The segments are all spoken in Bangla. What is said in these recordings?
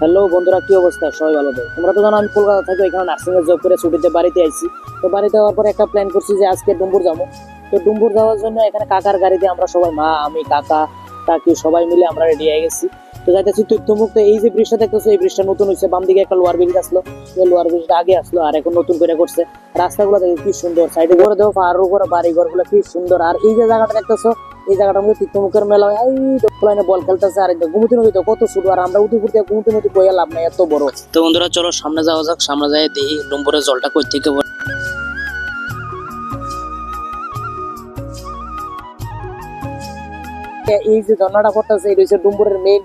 হ্যালো বন্ধুরা, কি অবস্থা? সবাই ভালো তো? তোমরা তো জানো আমি কলকাতা থাকি এখানে নার্সিং এর জব করে ছুটিতে বাড়িতে আইছি। তো বাড়িতে যাওয়ার পরে একটা প্ল্যান করছি যে আজকে ডুম্বুর যাব। তো ডুম্বুর যাওয়ার জন্য এখানে কাকার গাড়িতে আমরা সবাই, মা, আমি, কাকা, কাকি সবাই মিলে আমরা রেডি হয়ে গেছি। তো যাইতেছি তথ্যমুক্ত এই যে ব্রিজটা দেখতেছো, এই ব্রিজটা নতুন হয়েছে বাম দিকে একটা লোয়ার ব্রিজ আসলো। লোয়ার ব্রিজটা আগে আসলো আর এখন নতুন করে করছে। রাস্তাগুলো দেখে কি সুন্দর। সাইডে করে দেবো পাহাড়ের উপরে বাড়ি ঘরগুলো কি সুন্দর। আর এই যে জায়গাটা দেখতেছো এই জায়গাটার মধ্যে তীর্থমুখের মেলা হয়। এই দোলাইনে বল খেলতেছে আর গুমতি নদী তো কত ছোট আর আমরা উঠে ফুটে গুমতি নদী বইয়া লাভ নাই এত বড়। তো বন্ধুরা চলো সামনে যাওয়া যাক সামনে যাই দেখি ডুম্বরের জলটা কই থেকে। এই যে ঝর্ণাটা করতেছে এটা হচ্ছে ডুম্বরের মেইন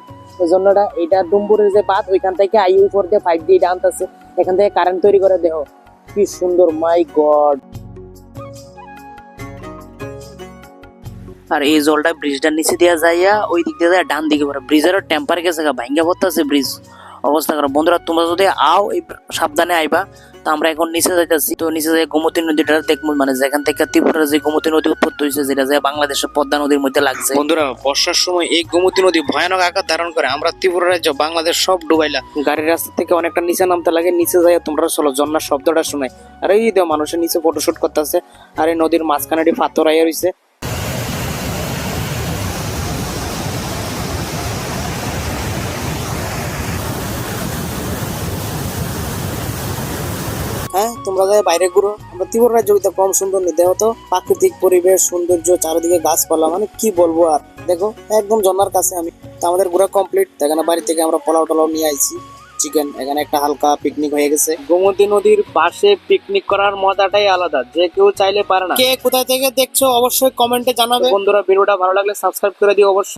ঝর্ণাটা। এটা ডুম্বরের যে বাদ ওইখান থেকে আই উপর দিয়ে ফাইভ দিয়ে আনতেছে। এখান থেকে কারেন্ট তৈরি করে দেহ কি সুন্দর মাই গড আর এই জলটা ব্রিজটার নিচে দিয়ে যাইয়া ওই দিক দিয়ে যায় ডান দিকে পড়ে। ব্রিজের টেম্পার গেছে ভাঙ্গা পড়তেছে ব্রিজ অবস্থা করো বন্ধুরা, তোমরা যদি আও এই সাবধানে আইবা, তো আমরা এখন নিচে যাইতেছি। তো নিচে যাই গোমতী নদীটা দেখব। মানে যেখান থেকে ত্রিপুরার যে গোমতী নদী উৎপত্তি হয়েছে, যেটা যে বাংলাদেশের পদ্মা নদীর মধ্যে লাগছে। বন্ধুরা, বর্ষার সময় এই গোমতী নদী ভয়ানক আকার ধারণ করে। আমরা ত্রিপুরা রাজ্য, বাংলাদেশ সব ডুবাইলা। গাড়ির রাস্তা থেকে অনেকটা নিচে নামতে লাগে। নিচে যাই তোমরা চলো জন্নার শব্দটা শুনে আর এই দেও, মানুষের নিচে ফটোশুট করতেছে। আর এই নদীর মাঝখানে পাথর আইয়া রয়েছে হ্যাঁ তোমরা যাই বাইরে ঘুরো। আমরা ত্রিপুরা রাজ্য কম সুন্দর নিতে দেখো তো প্রাকৃতিক পরিবেশ সৌন্দর্য চারিদিকে গাছপালা মানে কি বলব আর। দেখো একদম জন্নার কাছে আমি। তো আমাদের ঘোরা কমপ্লিট এখানে বাড়ি থেকে আমরা পোলাও টোলাও নিয়ে আইছি। চিকেন এখানে একটা হালকা পিকনিক হয়ে গেছে। গোমতী নদীর পাশে পিকনিক করার মজাটাই আলাদা। যে কেউ চাইলে পারে না। কে কোথায় থেকে দেখছ অবশ্যই কমেন্টে জানাবে। বন্ধুরা ভিডিওটা ভালো লাগলে সাবস্ক্রাইব করে দিও অবশ্যই।